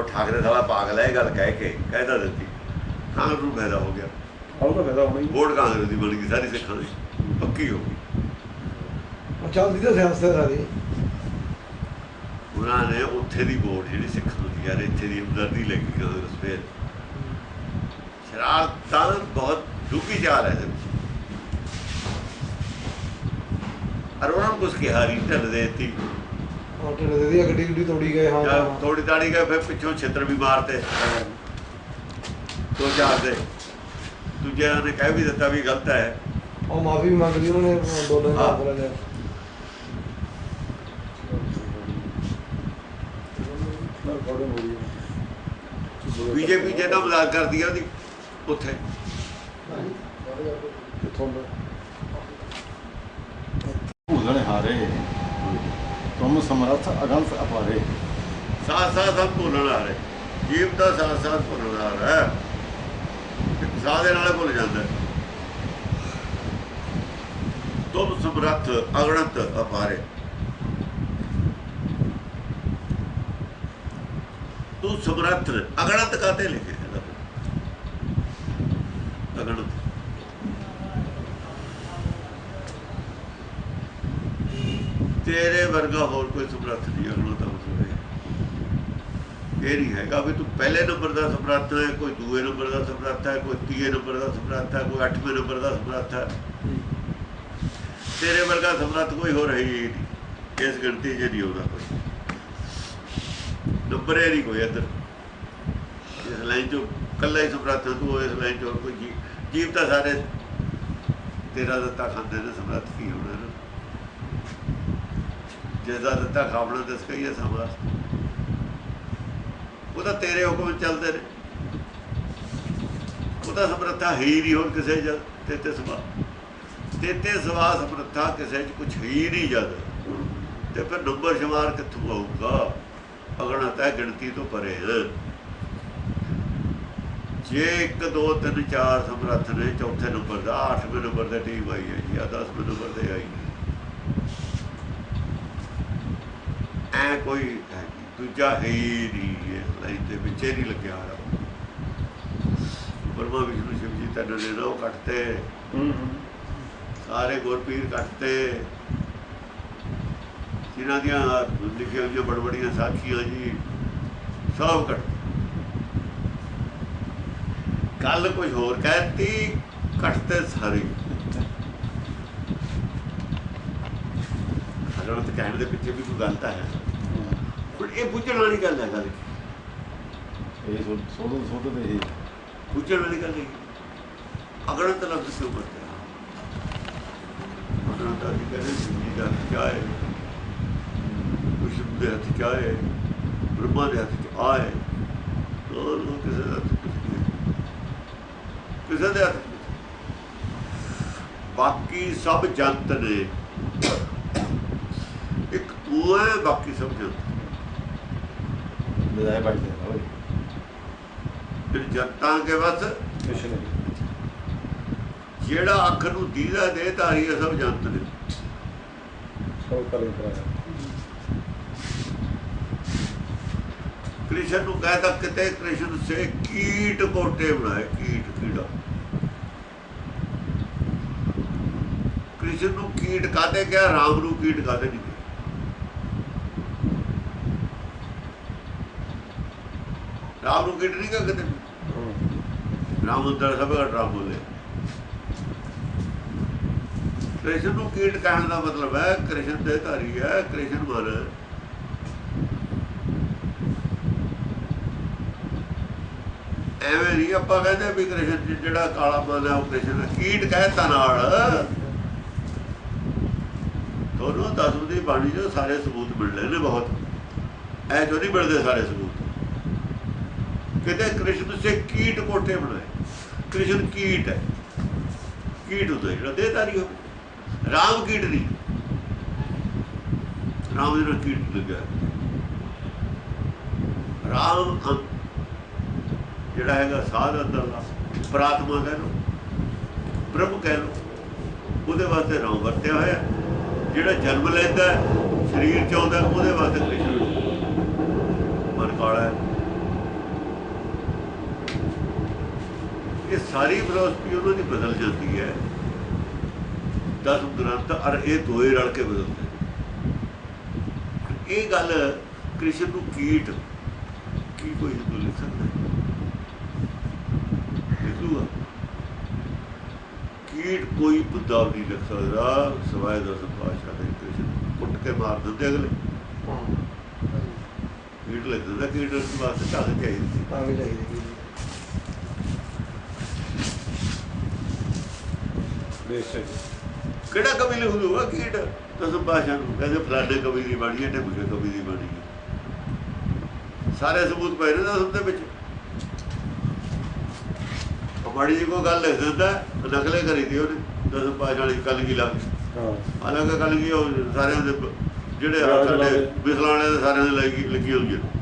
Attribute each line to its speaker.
Speaker 1: ਉਹ ਠਾਕਰੇ ਸਾਲਾ ਪਾਗਲ ਹੈ ਇਹ ਗੱਲ ਕਹਿ ਕੇ ਕਹਿਦਾ ਦਿੱਤੀ। ਕਾਂਗਰਸ ਨੂੰ ਫਾਇਦਾ ਹੋ ਗਿਆ।
Speaker 2: ਆਉ ਤਾਂ ਫਾਇਦਾ ਹੋਣਾ ਹੀ।
Speaker 1: ਵੋਟ ਕਾਂਗਰਸ ਦੀ ਬਣ ਗਈ ਸਾਰੀ ਸਿੱਖਾਂ ਦੀ। ਪੱਕੀ ਹੋ ਗਈ।
Speaker 3: ਉਹ ਚੱਲਦੀ ਤਾਂ ਸਿਆਸਤ ਹੈ
Speaker 1: ਉਹਨਾਂ ਨੇ ਉੱਥੇ ਦੀ ਵੋਟ ਜਿਹੜੀ ਸਿੱਖਾਂ ਦੀ ਯਾਰ ਇੱਥੇ ਦੀ ਹਮਦਰਦੀ ਲੱਗੀ ਕਾਂਗਰਸ ਫੇਰ ਸ਼ਰਾਰਤਾਂ ਬਹੁਤ ਡੂੰਘੀ ਚਾਲ ਹੈ ਇਹਦੇ ਵਿੱਚ। ਅਰ ਉਹਨਾਂ ਨੂੰ ਕੁਛ ਕਿਹਾ ਨਹੀਂ ਢੱਲ ਦਿੱਤੀ।
Speaker 3: ਉਹ ਢਿੱਡ ਦੇ ਦੀ ਗੱਡੀ ਗੁੱਡੀ ਤੋੜੀ ਗਏ ਹਾਂ
Speaker 1: ਜਾਂ ਥੋੜੀ ਤਾੜੀ ਗਏ ਫਿਰ ਪਿੱਛੋਂ ਛਿੱਤਰ ਵੀ ਮਾਰਤੇ। ਦੋ ਚਾਰ ਦੇ। ਦੂਜਿਆਂ ਨੇ ਕਹਿ ਵੀ ਦਿੱਤਾ ਵੀ ਗਲਤ ਹੈ।
Speaker 3: ਉਹ ਮਾਫੀ ਵੀ ਮੰਗ ਲਈ ਉਹਨਾਂ ਨੇ ਅੰਦੋਲਨ
Speaker 1: ਹਾਂ।
Speaker 3: ਕਰ ਲਿਆ।
Speaker 2: ਨਾ ਰਿਕਾਰਡਿੰਗ ਹੋ ਰਹੀ ਹੈ
Speaker 1: ਬੀਜੇਪੀ ਜਿਹਦਾ ਮਜ਼ਾਕ ਕਰਦੀ ਆ ਉਹਦੀ ਉੱਥੇ।
Speaker 2: ਕਿੱਥੋਂ ਦਾ? ਭੂਲਣ ਹਾਰੇ। ਤੁਮ ਸਮਰਥ ਅਗੰਤ ਅਪਾਰੇ।
Speaker 1: ਸਾਥ ਸਾਥ ਸਭ ਭੁੱਲਣ ਆ ਰਹੇ। ਜੀਵ ਦਾ ਸਾਥ ਸਾਥ ਭੁੱਲਣ ਆ ਰਿਹਾ। ਸਾਹ ਦੇ ਨਾਲ ਭੁੱਲ ਜਾਂਦਾ। ਹੈ। ਤੁਮ ਸਮਰੱਥ ਅਗਣਤ ਅਪਾਰੇ। ਤੂੰ ਸਮਰਥ ਅਗਣਤ ਕਾਤੇ ਲਿਖੇ ਇਹਦਾ ਅਗਣਤ ਤੇਰੇ ਵਰਗਾ ਹੋਰ ਕੋਈ ਸਮਰੱਥ ਨਹੀਂ ਅਗਣਤ ਮਤਲਬ ਇਹ ਇਹ ਨਹੀਂ ਹੈਗਾ ਵੀ ਤੂੰ ਪਹਿਲੇ ਨੰਬਰ ਦਾ ਸਮਰੱਥ ਹੈ, ਕੋਈ ਦੂਏ ਨੰਬਰ ਦਾ ਸਮਰੱਥ ਹੈ, ਕੋਈ ਤੀਏ ਨੰਬਰ ਦਾ ਸਮਰੱਥ ਹੈ, ਕੋਈ ਅੱਠਵੇਂ ਨੰਬਰ ਦਾ ਸਮਰੱਥ ਹੈ। ਤੇਰੇ ਵਰਗਾ ਸਮਰੱਥ ਕੋਈ ਹੋਰ ਹੈ ਹੀ ਨਹੀਂ। ਇਸ ਗਿਣਤੀ 'ਚ ਨਹੀਂ ਆਉਂਦਾ ਕੋਈ। ਨੰਬਰ ਇਹ ਨਹੀਂ ਕੋਈ ਇੱਧਰ। ਇਸ ਲਾਈਨ 'ਚੋਂ ਕੱਲਾ ਹੀ ਸਮਰੱਥ ਤੂੰ ਇਸ ਲਾਈਨ 'ਚ ਕੋਈ ਜੀਵ ਤਾਂ ਸਾਰੇ ਤੇਰਾ ਦਿੱਤਾ ਖਾਂਦੇ ਨੇ, ਸਮਰੱਥ ਕੀ ਹੋਣਾ ਨਾ ਦਿੱਤਾ ਖਾਵਣਾ ਦਿਸ ਕਹੀਏ ਸਮਰੱਥ ਉਹ ਤਾਂ ਤੇਰੇ ਹੁਕਮ ਚੱਲਦੇ ਨੇ। ਉਹ ਤਾਂ ਸਮਰੱਥਾ ਹੈ ਹੀ ਨਹੀਂ ਹੋਰ ਕਿਸੇ ਜਦ ਤੇ ਤੇ ਸਵਾ। ਤੇ ਤੇ ਸਵਾ ਸਮਰੱਥਾ ਕਿਸੇ ਚ ਕੁਝ ਹੀ ਨਹੀਂ ਜਦ। ਤੇ ਫਿਰ ਨੰਬਰ ਸ਼ਮਾਰ ਕਿੱਥੋਂ ਆਊਗਾ? ਅਗਣਾ ਤਾਂ ਗਿਣਤੀ ਤੋਂ ਪਰੇ ਹੈ। ਜੇ 1 2 3 4 ਸਮਰੱਥ ਨੇ, ਚੌਥੇ ਨੰਬਰ ਦਾ 8ਵੇਂ ਨੰਬਰ ਤੇ ਟੀਮ ਆਈ ਹੈ ਜਾਂ 10ਵੇਂ ਨੰਬਰ ਤੇ ਆਈ ਹੈ। ਐ ਕੋਈ ਹੈ ਦੂਜਾ ਹੈ ਹੀ ਨਹੀਂ ਇਸ ਲਾਈਨ ਦੇ ਵਿੱਚ ਨਹੀਂ ਲੱਗਿਆ ਹੋਇਆ। ਬਰਮਾ ਵਿਸ਼ਨੂੰ ਸ਼ਿਵ ਜੀ ਤਨ ਨੇ ਨੋ ਕੱਟਤੇ ਸਾਰੇ ਗੁਰਪੀਰ ਕੱਟਤੇ। ਜਿਨ੍ਹਾਂ ਦੀਆਂ ਲਿਖੀਆਂ ਹੋਈਆਂ ਬੜਬੜੀਆਂ ਸਾਖੀਆਂ ਜੀ ਸਭ ਕੱਟ ਕੱਲ ਕੁਝ ਹੋਰ ਕਹਿਤੀ ਕੱਟਤੇ ਸਾਰੇ। ਹਰਵਤ ਕਹਿਣ ਦੇ ਪਿੱਛੇ ਵੀ ਕੋਈ ਗੱਲ ਤਾਂ ਹੈ। ਇਹ ਬੁੱਝਣ ਵਾਲੀ ਗੱਲ ਹੈ ਗੱਲ
Speaker 2: ਇਹ ਸੋਧ ਸੋਧ ਦੇ ਇਹ।
Speaker 1: ਬੁੱਝਣ ਵਾਲੀ ਗੱਲ ਨਹੀਂ। ਅਗਣਤ ਲਫ਼ਜ਼ ਕਿਉਂ ਵਰਤਿਆ। ਅਗਣਤ ਦੀ ਕਹਿੰਦੇ ਜਿੰਦਗੀ ਦਾ ਚਾਹੇ ਵਿਸ਼ਵ ਦੇ ਹੱਥ ਚਾਹੇ ਬ੍ਰਹਮਾ ਦੇ ਹੱਥ ਚ ਆਏ। ਉਹ ਲੋਕ ਕਿਸੇ ਦੇ। ਕਿਸੇ ਦੇ ਹੱਥ। ਬਾਕੀ ਸਭ ਜੰਤ ਨੇ। ਇੱਕ ਤੂੰ ਹੈ ਬਾਕੀ ਸਭ ਜੰਤ।
Speaker 2: ਬਜਾਏ ਬੈਠਦੇ ਹੋਏ
Speaker 1: ਫਿਰ ਜਨਤਾ ਕੇ ਬਸ
Speaker 2: ਕੁਛ ਨਹੀਂ।
Speaker 1: ਜਿਹੜਾ ਅੱਖ ਨੂੰ ਦੀਦਾ ਦੇ ਧਾਰੀ ਹੈ ਸਭ ਜੰਤ ਨੇ।
Speaker 2: ਸਭ ਕਰੇ ਕਰਾਇਆ।
Speaker 1: ਕ੍ਰਿਸ਼ਨ ਨੂੰ ਕਹਿਤਾ ਕਿਤੇ ਕ੍ਰਿਸ਼ਨ ਸੇ ਕੀਟ ਕੋਟੇ ਬਣਾਏ ਕੀਟ ਕੀੜਾ। ਕ੍ਰਿਸ਼ਨ ਨੂੰ ਕੀਟ ਕਾਤੇ ਕਿਹਾ? ਰਾਮ ਨੂੰ ਕੀਟ ਕਾਤੇ ਨਹੀਂ ਕਿਹਾ ਰਾਮ ਨੂੰ ਕੀਟ ਨਹੀਂ ਕਿਹਾ ਕਿਤੇ? ਰਾਮ ਅੰਦਰ ਸਭ ਘਟ ਰਾਮ ਬੋਲੇ ਕ੍ਰਿਸ਼ਨ ਨੂੰ ਕੀਟ ਕਹਿਣ ਦਾ ਮਤਲਬ ਹੈ, ਕ੍ਰਿਸ਼ਨ ਦੇ ਧਾਰੀ ਹੈ, ਕ੍ਰਿਸ਼ਨ ਮਨ ਐਵੇਂ ਨਹੀਂ ਆਪਾਂ ਕਹਿੰਦੇ ਵੀ ਕ੍ਰਿਸ਼ਨ ਜਿਹੜਾ ਕਾਲਾ ਮਨ ਹੈ, ਉਹ ਕ੍ਰਿਸ਼ਨ ਹੈ। ਕੀਟ ਕਹਿਤਾ ਨਾਲ। ਦੋਨੋਂ ਦਸਮ ਦੀ ਬਾਣੀ ਜੋ ਸਾਰੇ ਸਬੂਤ ਮਿਲਦੇ ਨੇ ਬਹੁਤ। ਐ ਜੋ ਨਹੀਂ ਮਿਲਦੇ ਸਾਰੇ ਸਬੂਤ? ਕਹਿੰਦੇ ਕ੍ਰਿਸ਼ਨ ਸੇ ਕੀਟ ਕੋਠੇ ਬਣਾਏ। ਕ੍ਰਿਸ਼ਨ ਕੀਟ ਹੈ। ਕੀਟ ਹੁੰਦਾ ਜਿਹੜਾ ਦੇਹਧਾਰੀ ਹੋਵੇ ਰਾਮ ਕੀਟ ਨਹੀਂ। ਰਾਮ ਦੇ ਨਾਲ ਕੀਟ ਲੱਗਿਆ। ਰਾਮ ਅੰਤ ਜਿਹੜਾ ਹੈਗਾ ਸਾਧ ਅੰਦਰਲਾ ਪ੍ਰਾਤਮਾ ਕਹਿ ਲਓ ਪ੍ਰਭ ਕਹਿ ਲਓ, ਉਹਦੇ ਵਾਸਤੇ ਰਾਮ ਵਰਤਿਆ ਹੋਇਆ। ਜਿਹੜਾ ਜਨਮ ਲੈਂਦਾ, ਸਰੀਰ ਚ ਆਉਂਦਾ ਉਹਦੇ ਵਾਸਤੇ ਕ੍ਰਿਸ਼ਨ। ਮਨ ਕਾਲਾ ਹੈ। ਸਾਰੀ ਫਿਲਾਸਫੀ ਉਹਨਾਂ ਦੀ ਬਦਲ ਜਾਂਦੀ ਹੈ। ਦਸ ਗ੍ਰੰਥ ਅਰ ਇਹ ਦੋਏ ਰਲ ਕੇ ਬਦਲਦੇ। ਇਹ ਗੱਲ ਕ੍ਰਿਸ਼ਨ ਨੂੰ ਕੀਟ ਕੀ ਕੋਈ ਹਿੰਦੂ ਲਿਖ ਸਕਦਾ? ਹੈ? ਲਿਖ ਲੂਗਾ ਕੀਟ ਕੋਈ ਬੁੱਧਾ ਨਹੀਂ ਲਿਖ ਸਕਦਾ ਸਵਾਇ ਦਸ ਪਾਸ਼ਾ ਦੇ ਕ੍ਰਿਸ਼ਨ ਕੁੱਟ ਕੇ ਮਾਰ ਦਿੰਦੇ ਅਗਲੇ। ਕੀਟ ਲਿਖ ਦਿੰਦਾ ਕੀਟ ਉਸ ਵਾਸਤੇ ਢੰਗ ਚਾਹੀਦੀ ਸੀ।
Speaker 3: ਵੀ ਚਾਹੀਦੀ
Speaker 2: ਬੇਸ਼ੱਕ।
Speaker 1: ਕਿਹੜਾ ਕਵੀ ਲਿਖ ਦੂਗਾ ਕੀਟ ਦਸ ਪਾਸ਼ਾ ਨੂੰ। ਕਹਿੰਦੇ ਫਲਾਣੇ ਕਵੀ ਦੀ ਬਾਣੀ ਹੈ ਢਿਮਕੇ ਕਵੀ ਦੀ ਬਾਣੀ ਹੈ ਸਾਰੇ ਸਬੂਤ ਪਏ ਨੇ ਦਸ ਦੇ ਵਿੱਚ। ਮਾੜੀ ਜੀ ਕੋਈ ਗੱਲ ਲਿਖ ਦਿੰਦਾ ਨਕਲੇ ਕਰੀ ਦੀ ਉਹਨੇ। ਦਸ ਪਾਸ਼ਾ ਵਾਲੀ ਕੱਲ ਕੀ ਲੱਗ
Speaker 2: ਹਾਂ।
Speaker 1: ਹਾਲਾਂਕਿ ਕੱਲ ਕੀ ਉਹ ਸਾਰਿਆਂ ਦੇ ਜਿਹੜੇ ਸਾਡੇ। ਬਿਸਲਾਣੇ ਦੇ। ਸਾਰਿਆਂ ਦੇ ਲੱਗੀ ਲੱਗੀ ਹੋਈ ਹੈ